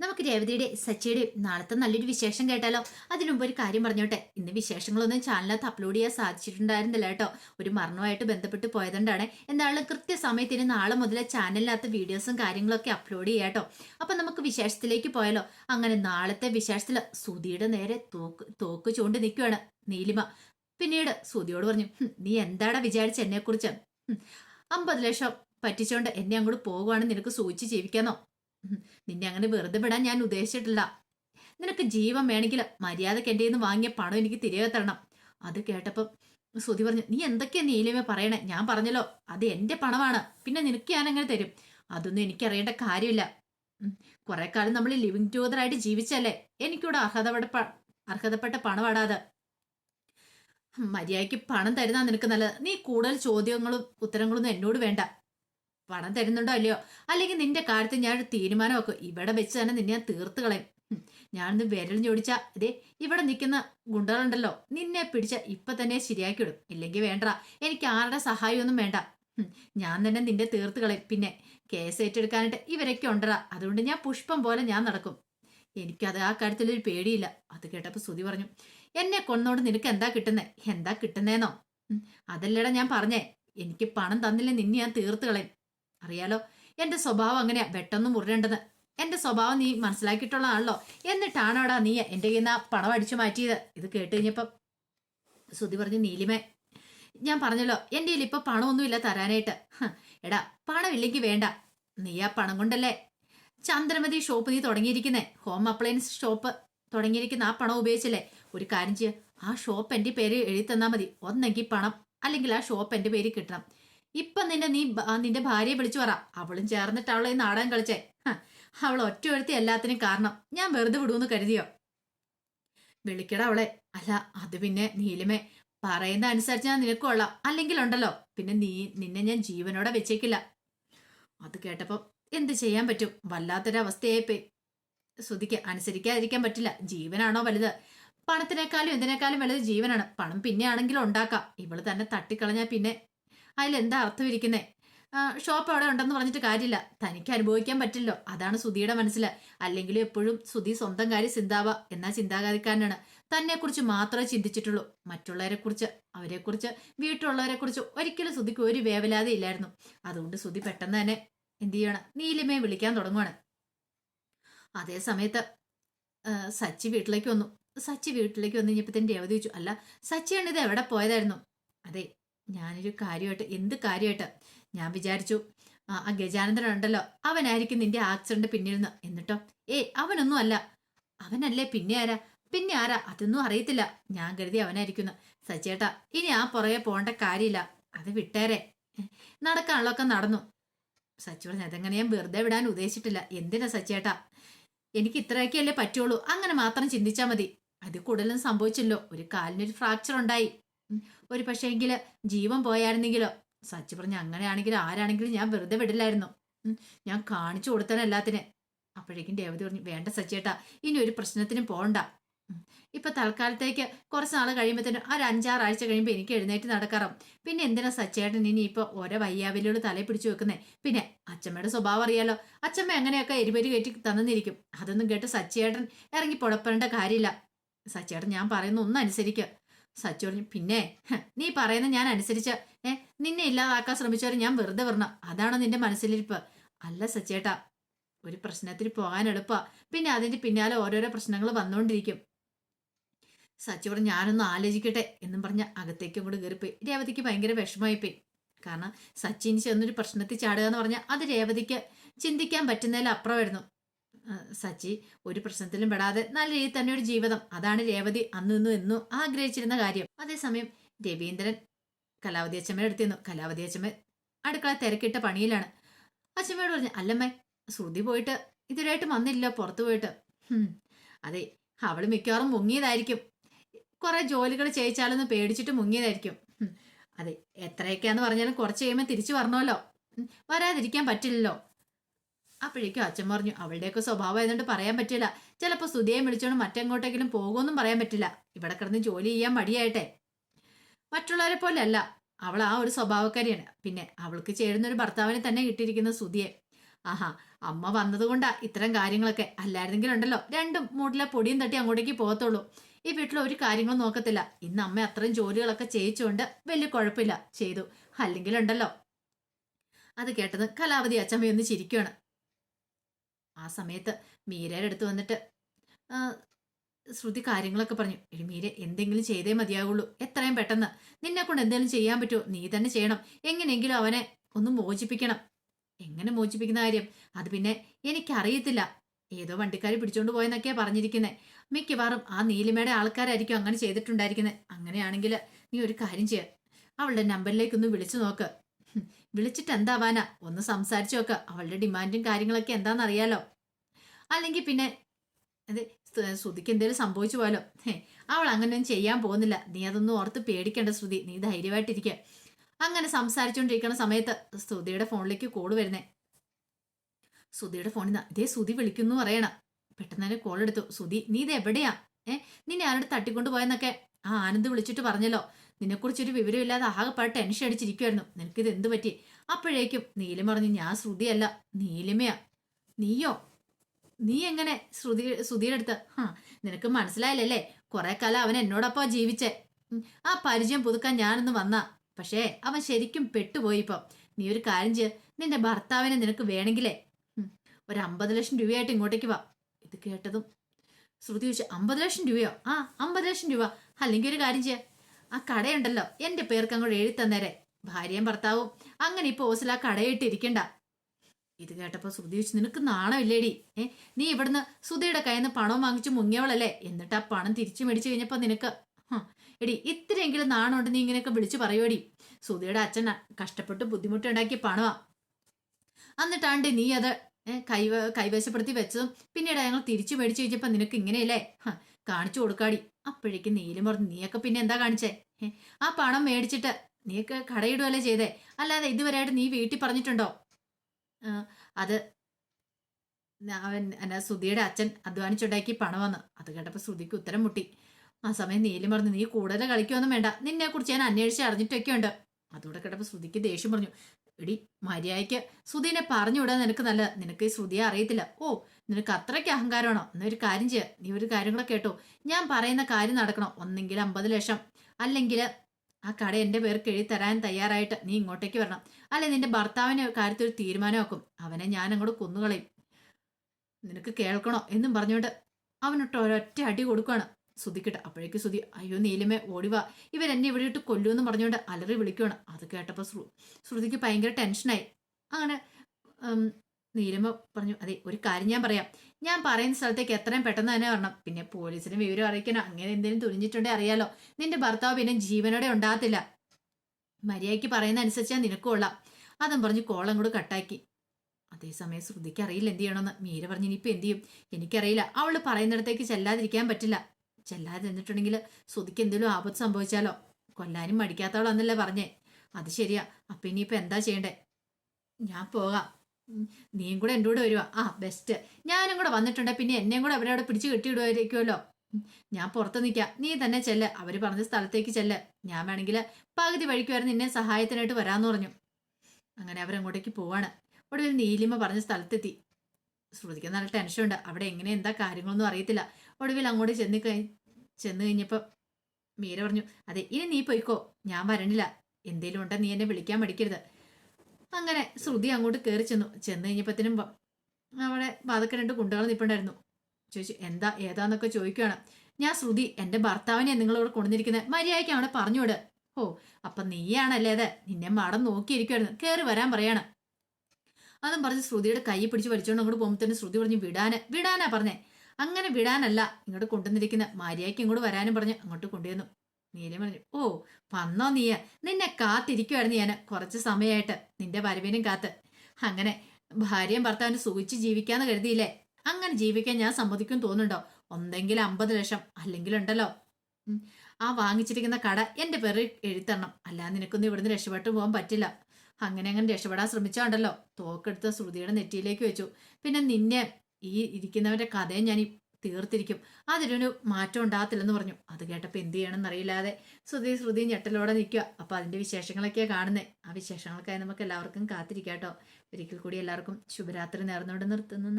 നമുക്ക് രേവതിയുടെ സച്ചിയുടെയും നാളത്തെ നല്ലൊരു വിശേഷം കേട്ടാലോ? അതിനുമുമ്പ് ഒരു കാര്യം പറഞ്ഞോട്ടെ. ഇന്ന് വിശേഷങ്ങളൊന്നും ചാനലിനകത്ത് അപ്ലോഡ് ചെയ്യാൻ സാധിച്ചിട്ടുണ്ടായിരുന്നില്ല കേട്ടോ. ഒരു മരണവുമായിട്ട് ബന്ധപ്പെട്ട് പോയതുകൊണ്ടാണ്. എന്തായാലും കൃത്യസമയത്തിന് നാളെ മുതൽ ചാനലിനകത്ത് വീഡിയോസും കാര്യങ്ങളൊക്കെ അപ്ലോഡ് ചെയ്യാം കേട്ടോ. അപ്പം നമുക്ക് വിശേഷത്തിലേക്ക് പോയാലോ? അങ്ങനെ നാളത്തെ വിശേഷത്തിൽ സുധിയുടെ നേരെ തോക്ക് തോക്ക് ചൂണ്ടി നിൽക്കുകയാണ് നീലിമ. പിന്നീട് സുധിയോട് പറഞ്ഞു നീ എന്താടാ വിചാരിച്ച എന്നെക്കുറിച്ച്? അമ്പത് ലക്ഷം പറ്റിച്ചോണ്ട് എന്നെ അങ്ങോട്ട് പോകുവാണെന്ന് നിനക്ക് സൂചിച്ച് ജീവിക്കാന്നോ? നിന്നെ അങ്ങനെ വെറുതെ വിടാൻ ഞാൻ ഉദ്ദേശിച്ചിട്ടില്ല. നിനക്ക് ജീവൻ വേണമെങ്കിൽ മര്യാദയ്ക്ക് എന്റെ നിന്ന് വാങ്ങിയ പണം എനിക്ക് തിരികെ തരണം. അത് കേട്ടപ്പം ശ്രുതി പറഞ്ഞു നീ എന്തൊക്കെയാ നീലമേ പറയണേ? ഞാൻ പറഞ്ഞല്ലോ അത് എന്റെ പണമാണ്. പിന്നെ നിനക്ക് ഞാൻ അങ്ങനെ തരും? അതൊന്നും എനിക്കറിയേണ്ട കാര്യമില്ല. കുറെ കാലം നമ്മൾ ലിവിങ് ടൂതറായിട്ട് ജീവിച്ചല്ലേ? എനിക്കിവിടെ അർഹതപ്പെട്ട അർഹതപ്പെട്ട പണമാടാതെ മര്യാദയ്ക്ക് പണം തരുന്നാ നിനക്ക് നല്ലത്. നീ കൂടുതൽ ചോദ്യങ്ങളും ഉത്തരങ്ങളൊന്നും എന്നോട് വേണ്ട. പണം തരുന്നുണ്ടോ അല്ലയോ അല്ലെങ്കിൽ നിന്റെ കാര്യത്തിൽ ഞാൻ തീരുമാനം വെക്കും ഇവിടെ വെച്ച് തന്നെ നിന്നെ ഞാൻ തീർത്ത് കളയും. ഞാനൊന്ന് വിരൽ ഞൊടിച്ച ഇതേ ഇവിടെ നിൽക്കുന്ന ഗുണ്ടകളുണ്ടല്ലോ നിന്നെ പിടിച്ച ഇപ്പൊ തന്നെ ശരിയാക്കി വിടും. ഇല്ലെങ്കിൽ വേണ്ട എനിക്ക് ആരുടെ സഹായമൊന്നും വേണ്ട. ഞാൻ തന്നെ നിന്റെ തീർത്ത് കളയും. പിന്നെ കേസ് ഏറ്റെടുക്കാനായിട്ട് ഇവരൊക്കെ ഉണ്ടടാ അതുകൊണ്ട് ഞാൻ പുഷ്പം പോലെ ഞാൻ നടക്കും. എനിക്കത് ആ കാര്യത്തിൽ ഒരു പേടിയില്ല. അത് കേട്ടപ്പോൾ സുതി പറഞ്ഞു എന്നെ കൊന്നോണ്ട് നിനക്ക് എന്താ കിട്ടുന്നേ? എന്താ കിട്ടുന്നേന്നോ? അതല്ലേടാ ഞാൻ പറഞ്ഞേ എനിക്ക് പണം തന്നില്ല നിന്നെ ഞാൻ തീർത്ത് കളയും. അറിയാലോ? എന്റെ സ്വഭാവം അങ്ങനെയാ വെട്ടൊന്നും മുറിയേണ്ടത്. എന്റെ സ്വഭാവം നീ മനസ്സിലാക്കിയിട്ടുള്ളതാണല്ലോ. എന്നിട്ടാണോടാ നീ എന്റെ കയ്യിൽ നിന്ന് ആ പണം അടിച്ചു മാറ്റിയത്? ഇത് കേട്ട് കഴിഞ്ഞപ്പം ശ്രുതി പറഞ്ഞു നീലിമേ ഞാൻ പറഞ്ഞല്ലോ എന്റെ കയ്യിൽ ഇപ്പൊ പണമൊന്നുമില്ല തരാനായിട്ട്. എടാ പണമില്ലെങ്കിൽ വേണ്ട. നീ ആ പണം കൊണ്ടല്ലേ ചന്ദ്രമതി ഷോപ്പ് നീ തുടങ്ങിയിരിക്കുന്നേ? ഹോം അപ്ലയൻസ് ഷോപ്പ് തുടങ്ങിയിരിക്കുന്ന ആ പണം ഉപയോഗിച്ചല്ലേ? ഒരു കാര്യം ചെയ്യുക ആ ഷോപ്പ് എന്റെ പേര് എഴുതി തന്നാൽ മതി. ഒന്നെങ്കിൽ പണം അല്ലെങ്കിൽ ആ ഷോപ്പ് എന്റെ പേര് കിട്ടണം. ഇപ്പൊ നിന്റെ നീ നിന്റെ ഭാര്യയെ വിളിച്ചു പറ. അവളും ചേർന്നിട്ട് അവളെ ഈ നാടകം കളിച്ചേ. അവൾ ഒറ്റ ഒഴുത്തി എല്ലാത്തിനും കാരണം. ഞാൻ വെറുതെ വിടുമെന്ന് കരുതിയോ? വിളിക്കട അവളെ. അല്ല അത് പിന്നെ നീലിമേ പറയുന്ന അനുസരിച്ച് ഞാൻ നിനക്ക് അല്ലെങ്കിൽ ഉണ്ടല്ലോ. പിന്നെ നീ നിന്നെ ഞാൻ ജീവനോടെ വെച്ചേക്കില്ല. അത് കേട്ടപ്പോൾ എന്ത് ചെയ്യാൻ പറ്റും? വല്ലാത്തൊരവസ്ഥയായിപ്പോയി. ശ്രുതിക്ക് അനുസരിക്കാതിരിക്കാൻ പറ്റില്ല. ജീവനാണോ വലുത്? പണത്തിനേക്കാളും എന്തിനേക്കാളും വലുത് ജീവനാണ്. പണം പിന്നെ ആണെങ്കിലും ഉണ്ടാക്കാം. ഇവൾ തന്നെ തട്ടിക്കളഞ്ഞാൽ പിന്നെ അതിലെന്താ അർത്ഥം ഷോപ്പ് അവിടെ ഉണ്ടെന്ന് പറഞ്ഞിട്ട് കാര്യമില്ല. തനിക്ക് അനുഭവിക്കാൻ പറ്റില്ലോ. അതാണ് സുധിയുടെ മനസ്സിൽ അല്ലെങ്കിൽ എപ്പോഴും സുധി സ്വന്തം കാര്യം ചിന്താവ. എന്നാ ചിന്താഗതിക്കാരനാണ്. തന്നെ കുറിച്ച് മാത്രമേ ചിന്തിച്ചിട്ടുള്ളൂ. മറ്റുള്ളവരെ കുറിച്ച് അവരെ കുറിച്ച് വീട്ടിലുള്ളവരെ കുറിച്ച് ഒരിക്കലും സുധിക്ക് ഒരു വേവലാതെ ഇല്ലായിരുന്നു. അതുകൊണ്ട് സുധി പെട്ടെന്ന് തന്നെ എന്ത് ചെയ്യണം? നീലിമയെ വിളിക്കാൻ തുടങ്ങുവാണ്. അതേ സമയത്ത് സച്ചി വീട്ടിലേക്ക് വന്നു. സച്ചി വീട്ടിലേക്ക് വന്നു കഴിഞ്ഞപ്പോൾ രവതി ചോദിച്ചു. അല്ല സച്ചിയാണ് ഇത് എവിടെ പോയതായിരുന്നു? അതെ ഞാനൊരു കാര്യമായിട്ട് എന്ത് കാര്യമായിട്ട്? ഞാൻ വിചാരിച്ചു ആ ഗജാനന്ദൻ ഉണ്ടല്ലോ അവനായിരിക്കും നിന്റെ ആക്സിഡന്റ് പിന്നിരുന്ന്. എന്നിട്ടോ? ഏ അവനൊന്നും അല്ല. അവനല്ലേ പിന്നെ ആരാ? പിന്നെ ആരാ? അതൊന്നും അറിയത്തില്ല. ഞാൻ കരുതി അവനായിരിക്കുന്നു. സച്ചേട്ടാ ഇനി ആ പുറകെ പോകേണ്ട കാര്യമില്ല. അത് വിട്ടേരെ. നടക്കാനുള്ളൊക്കെ നടന്നു. സച്ചു പറഞ്ഞു അതെങ്ങനെ ഞാൻ വെറുതെ വിടാൻ ഉദ്ദേശിച്ചിട്ടില്ല? എന്തിനാ സച്ചേട്ടാ? എനിക്ക് ഇത്രയൊക്കെയല്ലേ പറ്റുള്ളൂ. അങ്ങനെ മാത്രം ചിന്തിച്ചാൽ മതി. അത് കൂടുതലും സംഭവിച്ചല്ലോ ഒരു കാലിനൊരു ഫ്രാക്ചർ ഉണ്ടായി. ഒരു പക്ഷേങ്കിൽ ജീവൻ പോയായിരുന്നെങ്കിലോ? സച്ചി പറഞ്ഞു അങ്ങനെയാണെങ്കിൽ ആരാണെങ്കിലും ഞാൻ വെറുതെ വിടില്ലായിരുന്നു. ഞാൻ കാണിച്ചു കൊടുത്തന എല്ലാത്തിനെ. അപ്പോഴേക്കും രേവതി പറഞ്ഞു വേണ്ട സച്ചേട്ടാ ഇനി ഒരു പ്രശ്നത്തിനും പോണ്ട. ഇപ്പൊ തൽക്കാലത്തേക്ക് കുറച്ച് നാൾ കഴിയുമ്പോഴത്തേനും ഒരു അഞ്ചാറാഴ്ച കഴിയുമ്പോൾ എനിക്ക് എഴുന്നേറ്റ് നടക്കാറും പിന്നെ എന്തിനാ സച്ചേട്ടൻ ഇനി ഇപ്പൊ ഓരോ വയ്യാവിലോട് തലയിൽ പിടിച്ചു വെക്കുന്നേ? പിന്നെ അച്ചമ്മയുടെ സ്വഭാവം അറിയാലോ. അച്ചമ്മ എങ്ങനെയൊക്കെ എരിപരി കയറ്റി തന്നിരിക്കും. അതൊന്നും കേട്ട് സച്ചേട്ടൻ ഇറങ്ങി പുഴപ്പെടേണ്ട കാര്യമില്ല. സച്ചേട്ടൻ ഞാൻ പറയുന്ന ഒന്ന് അനുസരിക്കുക സച്ചു പറഞ്ഞു പിന്നെ നീ പറയുന്ന ഞാൻ അനുസരിച്ച് ഏ നിന്നെ ഇല്ലാതാക്കാൻ ശ്രമിച്ചവരെ ഞാൻ വെറുതെ വരണം അതാണോ നിന്റെ മനസ്സിലിരിപ്പ്. അല്ല സച്ചേട്ടാ ഒരു പ്രശ്നത്തിൽ പോകാൻ എളുപ്പാ. പിന്നെ അതിന്റെ പിന്നാലെ ഓരോരോ പ്രശ്നങ്ങൾ വന്നുകൊണ്ടിരിക്കും സച്ചു പറഞ്ഞു ഞാനൊന്ന് ആലോചിക്കട്ടെ എന്നും പറഞ്ഞ അകത്തേക്കും കൂടെ കയറിപ്പോയി. രേവതിക്ക് ഭയങ്കര വിഷമമായിപ്പോയി കാരണം സച്ചിൻ ചെന്നൊരു പ്രശ്നത്തിൽ ചാടുക എന്ന് പറഞ്ഞാൽ അത് രേവതിക്ക് ചിന്തിക്കാൻ പറ്റുന്നതിൽ അപ്പുറമായിരുന്നു സച്ചി ഒരു പ്രശ്നത്തിലും പെടാതെ നല്ല രീതിയിൽ തന്നെ ഒരു ജീവിതം. അതാണ് രേവതി അന്നു ഇന്നും എന്നും ആഗ്രഹിച്ചിരുന്ന കാര്യം. അതേസമയം രവീന്ദ്രൻ കലാവതി അച്ഛമ്മയുടെ അടുത്തിരുന്നു കലാവതി അച്ഛമ്മ അടുക്കള തിരക്കിട്ട പണിയിലാണ്. അച്ഛമ്മയോട് പറഞ്ഞു അല്ലമ്മേ ശ്രുതി പോയിട്ട് ഇതുവരെയായിട്ടും വന്നില്ല പുറത്തു പോയിട്ട്. അതെ അവൾ മിക്കവാറും മുങ്ങിയതായിരിക്കും. കുറെ ജോലികൾ ചെയ്യിച്ചാലൊന്ന് പേടിച്ചിട്ട് മുങ്ങിയതായിരിക്കും. അതെ എത്രയൊക്കെയാന്ന് പറഞ്ഞാലും കുറച്ച് കഴിയുമ്പോൾ തിരിച്ചു വരണമല്ലോ. വരാതിരിക്കാൻ പറ്റില്ലല്ലോ. അപ്പോഴേക്കും അച്ഛൻ പറഞ്ഞു അവളുടെയൊക്കെ സ്വഭാവം ആയതുകൊണ്ട് പറയാൻ പറ്റില്ല. ചിലപ്പോൾ സുധിയെ വിളിച്ചോണ്ട് മറ്റെങ്ങോട്ടെങ്കിലും പോകുമെന്നും പറയാൻ പറ്റില്ല. ഇവിടെ കിടന്ന് ജോലി ചെയ്യാൻ മടിയായിട്ടെ. മറ്റുള്ളവരെ പോലെ അല്ല അവൾ ആ ഒരു സ്വഭാവക്കാരിയാണ്. പിന്നെ അവൾക്ക് ചേരുന്ന ഒരു ഭർത്താവിനെ തന്നെ കിട്ടിയിരിക്കുന്ന സുധിയെ. ആഹാ അമ്മ വന്നതുകൊണ്ടാ ഇത്തരം കാര്യങ്ങളൊക്കെ. അല്ലായിരുന്നെങ്കിലുണ്ടല്ലോ രണ്ടും മൂട്ടിലെ പൊടിയും തട്ടി അങ്ങോട്ടേക്ക് പോകത്തുള്ളൂ. ഈ വീട്ടിൽ ഒരു കാര്യങ്ങളും നോക്കത്തില്ല. ഇന്ന് അമ്മ അത്രയും ജോലികളൊക്കെ ചെയ്യിച്ചുകൊണ്ട് വലിയ കുഴപ്പമില്ല. ചെയ്തു. അല്ലെങ്കിലുണ്ടല്ലോ. അത് കേട്ടത് കലാവതി അച്ഛമ്മയൊന്ന് ചിരിക്കുകയാണ് ആ സമയത്ത് മീരയുടെ അടുത്ത് വന്നിട്ട് ശ്രുതി കാര്യങ്ങളൊക്കെ പറഞ്ഞു. എടി മീര എന്തെങ്കിലും ചെയ്തേ മതിയാവുള്ളൂ. എത്രയും പെട്ടെന്ന്. നിന്നെ കൊണ്ട് എന്തെങ്കിലും ചെയ്യാൻ പറ്റുമോ നീ തന്നെ ചെയ്യണം. എങ്ങനെയെങ്കിലും അവനെ ഒന്ന് മോചിപ്പിക്കണം. എങ്ങനെ മോചിപ്പിക്കുന്ന കാര്യം? അത് പിന്നെ എനിക്കറിയത്തില്ല. ഏതോ വണ്ടിക്കാർ പിടിച്ചോണ്ട് പോയെന്നൊക്കെയാ പറഞ്ഞിരിക്കുന്നത് മിക്കവാറും ആ നീലിമയുടെ ആൾക്കാരായിരിക്കും അങ്ങനെ ചെയ്തിട്ടുണ്ടായിരിക്കുന്നത് അങ്ങനെയാണെങ്കിൽ നീ ഒരു കാര്യം ചെയ്യ. അവളുടെ നമ്പറിലേക്കൊന്ന് വിളിച്ചു നോക്ക്. വിളിച്ചിട്ട് എന്താവാനാ ഒന്ന് സംസാരിച്ചു നോക്കുക അവളുടെ ഡിമാൻഡും കാര്യങ്ങളൊക്കെ എന്താണെന്നറിയാലോ അല്ലെങ്കിൽ പിന്നെ അതെ ശ്രുതിക്ക് എന്തെങ്കിലും സംഭവിച്ചു പോയാലോ? ഹേ അവൾ അങ്ങനെയൊന്നും ചെയ്യാൻ പോകുന്നില്ല. നീ അതൊന്നും ഓർത്ത് പേടിക്കേണ്ട ശ്രുതി. നീ ധൈര്യമായിട്ടിരിക്കുക അങ്ങനെ സംസാരിച്ചുകൊണ്ടിരിക്കുന്ന സമയത്ത് ശ്രുതിയുടെ ഫോണിലേക്ക് കോൾ വരുന്നേ. ശ്രുതിയുടെ ഫോണിൽ നിന്ന് ഇതേ ശ്രുതി വിളിക്കുന്നു പറയണം. പെട്ടെന്ന് തന്നെ കോൾ എടുത്തു ശ്രുതി നീ ഇത് എവിടെയാ? ഏ നിന്നെ ആരോട് തട്ടിക്കൊണ്ടു പോയെന്നൊക്കെ ആ ആനന്ദ് വിളിച്ചിട്ട് പറഞ്ഞല്ലോ. നിന്നെക്കുറിച്ചൊരു വിവരമില്ലാതെ ആകെപ്പാട് ടെൻഷൻ അടിച്ചിരിക്കുമായിരുന്നു നിനക്കിത് എന്ത് പറ്റി? അപ്പോഴേക്കും നീലിമ പറഞ്ഞു ഞാൻ ശ്രുതിയല്ല നീലിമയാ. നീയോ? നീ എങ്ങനെ ശ്രുതി ശ്രുതിയുടെ അടുത്ത്? ഹാ നിനക്ക് മനസ്സിലായില്ലല്ലേ? കുറെ കാലം അവൻ എന്നോടൊപ്പം ജീവിച്ചേ. ആ പരിചയം പുതുക്കാൻ ഞാനൊന്ന് വന്നാ. പക്ഷേ അവൻ ശരിക്കും പെട്ടുപോയി ഇപ്പം. നീ ഒരു കാര്യം ചെയ്യ. നിന്റെ ഭർത്താവിനെ നിനക്ക് വേണമെങ്കിലേ. ഒരു അമ്പത് ലക്ഷം രൂപയായിട്ട് ഇങ്ങോട്ടേക്ക് വാ. ഇത് കേട്ടതും ശ്രുതി ചോദിച്ചു അമ്പത് ലക്ഷം രൂപയോ? ആ അമ്പത് ലക്ഷം രൂപ. അല്ലെങ്കിൽ ഒരു കാര്യം ചെയ്യാം. ആ കടയുണ്ടല്ലോ. എന്റെ പേർക്ക് അങ്ങോട്ട് എഴുതി തന്നേരെ. ഭാര്യയും ഭർത്താവും. അങ്ങനെ ഇപ്പൊ ഓസിൽ ആ കടയിട്ട് ഇരിക്കണ്ട ഇത് കേട്ടപ്പോ ശ്രുതി വെച്ച് നിനക്ക് നാണമില്ലേടി ഏ നീ ഇവിടുന്ന് സുധിയുടെ കയ്യിൽ നിന്ന് പണം വാങ്ങിച്ചു മുങ്ങിയവളല്ലേ? എന്നിട്ട് ആ പണം തിരിച്ചു മേടിച്ചു കഴിഞ്ഞപ്പോ നിനക്ക് എടി ഇത്രയെങ്കിലും നാണമുണ്ട് നീ ഇങ്ങനെയൊക്കെ വിളിച്ചു പറയുമോടി സുധിയുടെ അച്ഛൻ കഷ്ടപ്പെട്ട് ബുദ്ധിമുട്ടുണ്ടാക്കിയ പണമാ എന്നിട്ടാണ്ട് നീ അത് കൈവ കൈവശപ്പെടുത്തി വെച്ചതും പിന്നീട് ഞങ്ങൾ തിരിച്ചു മേടിച്ചു കഴിഞ്ഞപ്പോ നിനക്ക് ഇങ്ങനെയല്ലേ? കാണിച്ചു കൊടുക്കാടി. അപ്പോഴേക്ക് നീലും പറഞ്ഞു നീയൊക്കെ പിന്നെ എന്താ കാണിച്ചേ? ആ പണം മേടിച്ചിട്ട് നീയൊക്കെ കടയിടുകയല്ലേ ചെയ്തേ? അല്ലാതെ ഇതുവരെയായിട്ട് നീ വീട്ടിൽ പറഞ്ഞിട്ടുണ്ടോ? അത് അവൻ എന്നാ സുധിയുടെ അച്ഛൻ അധ്വാനിച്ചുണ്ടാക്കി പണം വന്ന് അത് കേട്ടപ്പോൾ ശ്രുതിക്ക് ഉത്തരം മുട്ടി. ആ സമയം നീലും പറഞ്ഞു നീ കൂടുതൽ കളിക്കൊന്നും വേണ്ട. നിന്നെ കുറിച്ച് ഞാൻ അന്വേഷിച്ച് അറിഞ്ഞിട്ടൊക്കെ ഉണ്ട് അതോടെ കേട്ടപ്പോൾ ശ്രുതിക്ക് ദേഷ്യം പറഞ്ഞു. എടി മര്യാദയ്ക്ക് ശ്രുതിനെ പറഞ്ഞു വിടാൻ നിനക്ക് നല്ല നിനക്ക് ഈ ശ്രുതിയെ അറിയത്തില്ല. ഓ നിനക്ക് അത്രയ്ക്ക് അഹങ്കാരമാണോ? എന്നാ ഒരു കാര്യം ചെയ്യുക നീ ഒരു കാര്യങ്ങളൊക്കെ കേട്ടോ. ഞാൻ പറയുന്ന കാര്യം നടക്കണം. ഒന്നെങ്കിൽ അമ്പത് ലക്ഷം. അല്ലെങ്കിൽ ആ കട എന്റെ പേർക്ക് എഴുതി തരാൻ തയ്യാറായിട്ട് നീ ഇങ്ങോട്ടേക്ക് വരണം. അല്ലെ നിന്റെ ഭർത്താവിന്റെ കാര്യത്തിൽ ഒരു തീരുമാനമാക്കും അവനെ ഞാൻ അങ്ങോട്ട് കൊന്നുകളയും. നിനക്ക് കേൾക്കണോ? എന്നും പറഞ്ഞുകൊണ്ട് അവനൊട്ട് ഒരൊറ്റ അടി കൊടുക്കുകയാണ് ശ്രുതിക്കിട്ട്. അപ്പോഴേക്ക് ശ്രുതി അയ്യോ നീലിമേ ഓടിവാ ഇവരെന്നെ ഇവിടെ ഇട്ട് കൊല്ലുമെന്ന് പറഞ്ഞുകൊണ്ട് അലറി വിളിക്കുകയാണ് അത് കേട്ടപ്പോൾ ശ്രു ശ്രുതിക്ക് ഭയങ്കര ടെൻഷനായി. അങ്ങനെ നീലിമ പറഞ്ഞു അതെ ഒരു കാര്യം ഞാൻ പറയാം. ഞാൻ പറയുന്ന സ്ഥലത്തേക്ക് എത്രയും പെട്ടെന്ന് തന്നെ വരണം. പിന്നെ പോലീസിന് വിവരം അറിയിക്കണം. അങ്ങനെ എന്തെങ്കിലും തുനിഞ്ഞിട്ടുണ്ടെങ്കിൽ അറിയാലോ. നിന്റെ ഭർത്താവ് പിന്നെ ജീവനോടെ ഉണ്ടാകത്തില്ല. മര്യാദയ്ക്ക് പറയുന്ന അനുസരിച്ചാൽ നിനക്ക് കൊള്ളാം അതും പറഞ്ഞ് കോളം കൂടെ കട്ടാക്കി. അതേസമയം ശ്രുതിക്ക് അറിയില്ല എന്ത് ചെയ്യണമെന്ന്. മീര പറഞ്ഞു ഇനിയിപ്പോൾ എന്ത് ചെയ്യും? എനിക്കറിയില്ല. അവൾ പറയുന്നിടത്തേക്ക് ചെല്ലാതിരിക്കാൻ പറ്റില്ല. ചെല്ലാതെ നിന്നിട്ടുണ്ടെങ്കിൽ സ്വതിക്ക് എന്തെങ്കിലും ആപത്ത് സംഭവിച്ചാലോ? കൊല്ലാനും മടിക്കാത്തവളാന്നല്ലേ പറഞ്ഞേ. അത് ശരിയാ. അപ്പം ഇനിയിപ്പോൾ എന്താ ചെയ്യണ്ടേ? ഞാൻ പോകാം. നീയും കൂടെ എന്റെ കൂടെ വരുവാ. ആ ബെസ്റ്റ് ഞാനും കൂടെ വന്നിട്ടുണ്ട്. പിന്നെ എന്നെയും കൂടെ അവരവിടെ പിടിച്ച് കെട്ടിയിടുമായിരിക്കുമല്ലോ. ഞാൻ പുറത്ത് നിൽക്കാം നീ തന്നെ ചെല്ല്. അവർ പറഞ്ഞ സ്ഥലത്തേക്ക് ചെല്ല്. ഞാൻ വേണമെങ്കിൽ പകുതി വഴിക്ക് വരെ നിന്നെ സഹായത്തിനായിട്ട് വരാമെന്ന് പറഞ്ഞു. അങ്ങനെ അവരങ്ങോട്ടേക്ക് പോവാണ്. ഒടുവിൽ നീലിമ പറഞ്ഞ സ്ഥലത്തെത്തി. ശ്രുതിക്ക് നല്ല ടെൻഷനുണ്ട് അവിടെ എങ്ങനെ എന്താ കാര്യങ്ങളൊന്നും അറിയത്തില്ല. ഒടുവിൽ അങ്ങോട്ട് ചെന്ന് ചെന്ന് കഴിഞ്ഞപ്പോൾ മീര പറഞ്ഞു അതെ ഇനി നീ പോയിക്കോ ഞാൻ വരണില്ല. എന്തേലും ഉണ്ടെ നീ എന്നെ വിളിക്കാൻ മടിക്കരുത്. അങ്ങനെ ശ്രുതി അങ്ങോട്ട് കയറി ചെന്നു. ചെന്ന് കഴിഞ്ഞപ്പത്തിനും അവിടെ വാതൊക്കെ രണ്ട് കുണ്ടുകൾ നിൽപ്പുണ്ടായിരുന്നു ചോദിച്ചു എന്താ ഏതാന്നൊക്കെ ചോദിക്കുകയാണ് ഞാൻ ശ്രുതി എന്റെ ഭർത്താവിനെ നിങ്ങളോട് കൊണ്ടുവന്നിരിക്കുന്നത് മര്യാദയ്ക്ക് അവിടെ പറഞ്ഞുവിട്. ഓ അപ്പൊ നീയാണല്ലേ അതെ? നിന്നെ മടം നോക്കിയിരിക്കുമായിരുന്നു കയറി വരാൻ പറയാണ്. അതും പറഞ്ഞ് ശ്രുതിയുടെ കൈ പിടിച്ച് വലിച്ചോണ്ട് അങ്ങോട്ട് പോകുമ്പോൾ തന്നെ ശ്രുതി പറഞ്ഞു വിടാന് വിടാനാ പറഞ്ഞേ. അങ്ങനെ വിടാനല്ല ഇങ്ങോട്ട് കൊണ്ടുവന്നിരിക്കുന്ന. മര്യാദയ്ക്ക് ഇങ്ങോട്ട് വരാനും പറഞ്ഞ് അങ്ങോട്ട് കൊണ്ടുവന്നു. നീലം പറഞ്ഞു ഓ വന്നോ നീയ. നിന്നെ കാത്തിരിക്കുമായിരുന്നു ഞാൻ കുറച്ച് സമയമായിട്ട് നിന്റെ വരവിനും കാത്ത്. അങ്ങനെ ഭാര്യയും ഭർത്താവിനും സുഖിച്ച് ജീവിക്കാന്ന് കരുതിയില്ലേ? അങ്ങനെ ജീവിക്കാൻ ഞാൻ സമ്മതിക്കും തോന്നുന്നുണ്ടോ? ഒന്നെങ്കിൽ അമ്പത് ലക്ഷം അല്ലെങ്കിൽ ഉണ്ടല്ലോ. ആ വാങ്ങിച്ചിരിക്കുന്ന കട എന്റെ പേരിൽ എഴുത്തണം അല്ലാതെ നിനക്കൊന്നും ഇവിടുന്ന് രക്ഷപ്പെട്ടു പോകാൻ പറ്റില്ല. അങ്ങനെ അങ്ങനെ രക്ഷപ്പെടാൻ ശ്രമിച്ചാണ്ടല്ലോ തോക്കെടുത്ത ശ്രുതിയുടെ നെറ്റിയിലേക്ക് വെച്ചു. പിന്നെ നിന്നെ ഈ ഇരിക്കുന്നവന്റെ കഥയും ഞാൻ തീർത്തിരിക്കും. അതിനൊരു മാറ്റം ഉണ്ടാകത്തില്ലെന്ന് പറഞ്ഞു. അത് കേട്ടപ്പോൾ എന്ത് ചെയ്യണമെന്ന് അറിയില്ലാതെ ശ്രുതി ശ്രുതി ഞെട്ടലോടെ നിൽക്കുക. അപ്പോൾ അതിന്റെ വിശേഷങ്ങളൊക്കെയാണ് കാണുന്നത് ആ വിശേഷങ്ങൾക്കായി നമുക്ക് എല്ലാവർക്കും കാത്തിരിക്കാം കേട്ടോ. ഒരിക്കൽ കൂടി എല്ലാവർക്കും ശുഭരാത്രി നേർന്നുകൊണ്ട് നിർത്തുന്നു.